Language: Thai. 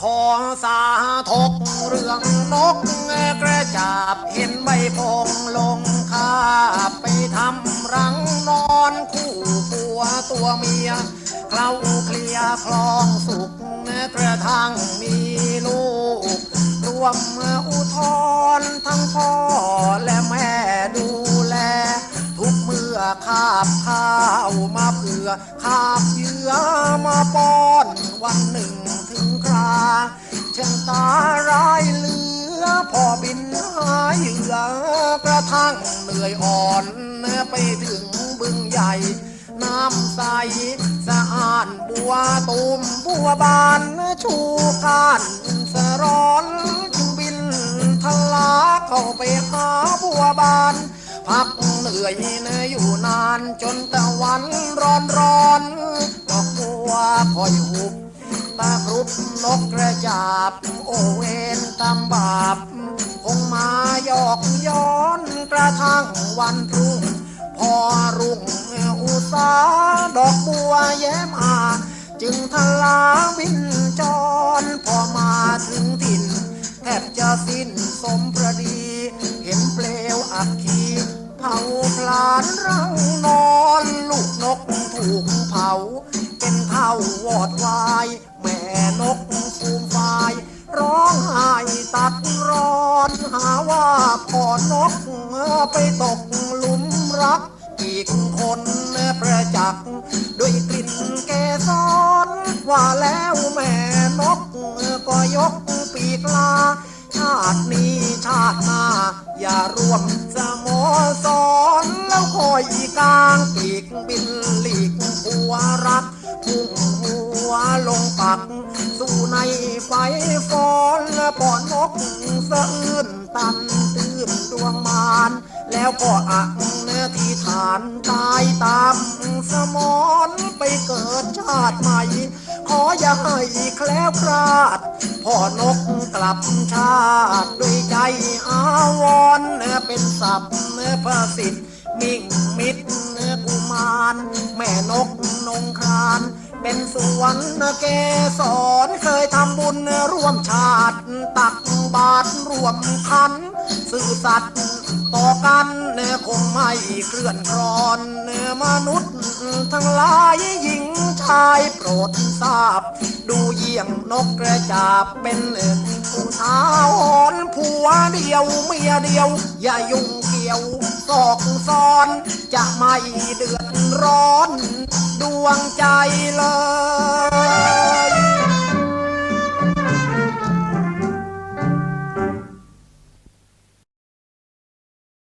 ขอสาทกเรื่องนกกระจาบเห็นใบพงลงคาบไปทำรังนอนคู่ปัวตัวเมียเคล้าเคลียคลองสุกกระทั่งมีลูก รวมอุทธรทั้งพ่อและแม่ดูแล ทุกเมื่อคาบข้าวมาเผื่อคาบเยื่อมาป้อนวันหนึ่ง เชิงตาร้ายเหลือพอบินหาเหยื่อกระทั่งเหนื่อยอ่อนไปถึงบึงใหญ่ น้ำใสสะอาดบัวตูมบัวบานชูการสะร้อนจึงบินทะลาเข้าไปหาบัวบาน พักเหนื่อยเนอยู่นานจนตะวันร้อนร้อนดอกบัวคอยหุบ ตาครุบนกกระจาบ โอเวนตำบาป คงมาหยอกย้อนกระทั่งวันรุ่ง พอรุ่งอุตสาดอกบัวแย้มอาจึงทลาวินจร พอมาถึงถิ่น แทบจะสิ้นสมประดี เห็นเปลวอักขีเผาพลานเรา อดวาย แม่นกฟูมฟาย ร้องไห้ตัดร้อนหาว่าพ่อนกไปตกหลุมรัก อีกคนประจักษ์ด้วยกลิ่นแกสอนว่าแล้วแม่นกก็ยกปีกลา ชาตินี้ชาติหน้า อย่าร่วมสโมสรแล้วคอยอีกลางปีกบิน ก สู่ในไฟฟอนปอนนกสะอื้นตันตื่นดวงมาน แล้วก็อักเนื้อที่ฐานตายตามสมอนไปเกิดชาติใหม่ ขออย่าให้แคล้วคลาดพ่อนกกลับชาติด้วยใจอาวรเป็นศัพท์ประสิทธิ์มิ่งมิตร เป็นสวนเกสรเคยทำบุญร่วมชาติ ตักบาตรร่วมคัน สื่อสัตย์ต่อกันคงไม่เคลื่อนคลอนเนมนุษย์ ทั้งหลายหญิงชายโปรดทราบ ดูเยี่ยงนกกระจาบเป็นผู้ท้าหอนผัวเดียวเมียเดียว อย่ายุ่งเกี่ยวซอกซ้อน จะไม่เดือดร้อน ดวงใจเลย